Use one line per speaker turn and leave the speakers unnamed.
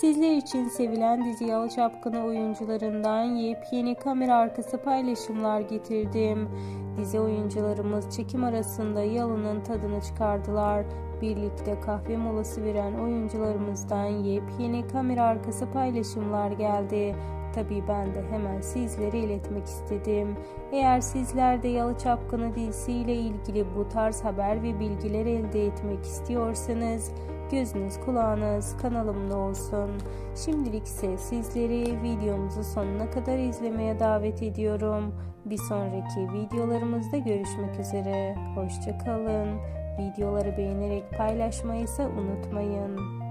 Sizler için sevilen dizi Yalı Çapkını oyuncularından yepyeni kamera arkası paylaşımlar getirdim. Dizi oyuncularımız çekim arasında Yalı'nın tadını çıkardılar. Birlikte kahve molası veren oyuncularımızdan yepyeni kamera arkası paylaşımlar geldi. Tabii ben de hemen sizlere iletmek istedim. Eğer sizler de Yalı Çapkını dizisiyle ilgili bu tarz haber ve bilgiler elde etmek istiyorsanız gözünüz kulağınız kanalımda olsun. Şimdilik ise sizleri videomuzu sonuna kadar izlemeye davet ediyorum. Bir sonraki videolarımızda görüşmek üzere. Hoşçakalın. Videoları beğenerek paylaşmayı ise unutmayın.